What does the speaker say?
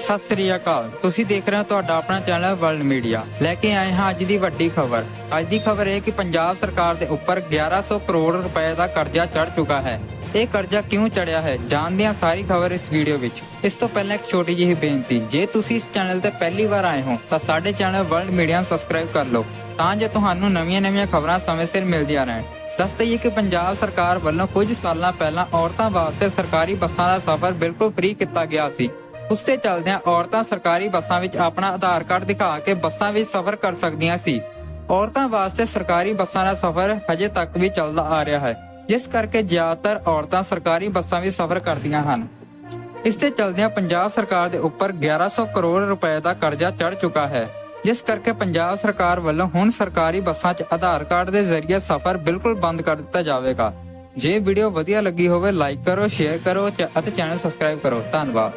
ਸਤਿ ਸ੍ਰੀ ਅਕਾਲ। ਤੁਸੀਂ ਦੇਖ ਰਹੇ ਹੋ ਤੁਹਾਡਾ ਆਪਣਾ ਚੈਨਲ ਵਰਲਡ ਮੀਡੀਆ। ਲੈ ਕੇ ਆਏ ਹਾਂ ਅੱਜ ਦੀ ਵੱਡੀ ਖਬਰ। ਅੱਜ ਦੀ ਖਬਰ ਇਹ ਕਿ ਪੰਜਾਬ ਸਰਕਾਰ ਦੇ ਉੱਪਰ 1100 ਕਰੋੜ ਰੁਪਏ ਦਾ ਕਰਜ਼ਾ ਚੜ ਚੁੱਕਾ ਹੈ। ਇਹ ਕਰਜ਼ਾ ਕਿਉਂ ਚੜਿਆ ਹੈ? ਜਾਣਦੇ ਹਾਂ ਸਾਰੀ ਖਬਰ ਇਸ ਵੀਡੀਓ ਵਿੱਚ। ਇਸ ਤੋਂ ਪਹਿਲਾਂ ਇੱਕ ਛੋਟੀ ਜਿਹੀ ਬੇਨਤੀ, ਜੇ ਤੁਸੀਂ ਇਸ ਚੈਨਲ ਤੇ ਪਹਿਲੀ ਵਾਰ ਆਏ ਹੋ, ਤਾਂ ਸਾਡੇ ਚੈਨਲ ਵਰਲਡ ਮੀਡੀਆ ਨੂੰ ਸਬਸਕ੍ਰਾਈਬ ਕਰ ਲਓ। ਤਾਂ ਜੋ ਤੁਹਾਨੂੰ ਨਵੀਆਂ-ਨਵੀਆਂ ਖਬਰਾਂ ਸਮੇਂ ਸਿਰ ਮਿਲਦੀਆਂ ਰਹਿਣ। ਦੱਸ ਦਈਏ ਕਿ ਪੰਜਾਬ ਸਰਕਾਰ ਵੱਲੋਂ ਕੁਝ ਸਾਲਾਂ ਪਹਿਲਾਂ ਔਰਤਾਂ ਵਾਸਤੇ ਸਰਕਾਰੀ ਬੱਸਾਂ ਦਾ ਸਫ਼ਰ ਬਿਲਕੁਲ ਫ੍ਰੀ ਕੀਤਾ ਗਿਆ ਸੀ। ਉਸ ਤੇ ਚੱਲਦਿਆਂ ਔਰਤਾਂ ਸਰਕਾਰੀ ਬੱਸਾਂ ਵਿੱਚ ਆਪਣਾ ਆਧਾਰ ਕਾਰਡ ਦਿਖਾ ਕੇ ਬੱਸਾਂ ਵਿੱਚ ਸਫ਼ਰ ਕਰ ਸਕਦੀਆਂ ਸੀ। ਔਰਤਾਂ ਵਾਸਤੇ ਸਰਕਾਰੀ ਬੱਸਾਂ ਦਾ ਸਫ਼ਰ ਹਜੇ ਤੱਕ ਵੀ ਚੱਲਦਾ ਆ ਰਿਹਾ ਹੈ, ਜਿਸ ਕਰਕੇ ਜ਼ਿਆਦਾਤਰ ਔਰਤਾਂ ਸਰਕਾਰੀ ਬੱਸਾਂ ਵਿੱਚ ਸਫ਼ਰ ਕਰਦੀਆਂ ਹਨ। ਇਸ ਤੇ ਚੱਲਦਿਆਂ ਪੰਜਾਬ ਸਰਕਾਰ ਦੇ ਉੱਪਰ 1100 ਕਰੋੜ ਰੁਪਏ ਦਾ ਕਰਜ਼ਾ ਚੜ ਚੁੱਕਾ ਹੈ, ਜਿਸ ਕਰਕੇ ਪੰਜਾਬ ਸਰਕਾਰ ਵੱਲੋਂ ਹੁਣ ਸਰਕਾਰੀ ਬੱਸਾਂ 'ਚ ਆਧਾਰ ਕਾਰਡ ਦੇ ਜ਼ਰੀਏ ਸਫ਼ਰ ਬਿਲਕੁਲ ਬੰਦ ਕਰ ਦਿੱਤਾ ਜਾਵੇਗਾ। ਜੇ ਵੀਡੀਓ ਵਧੀਆ ਲੱਗੀ ਹੋਵੇ, ਲਾਈਕ ਕਰੋ, ਸ਼ੇਅਰ ਕਰੋ ਅਤੇ ਚੈਨਲ ਸਬਸਕ੍ਰਾਈਬ ਕਰੋ। ਧੰਨਵਾਦ।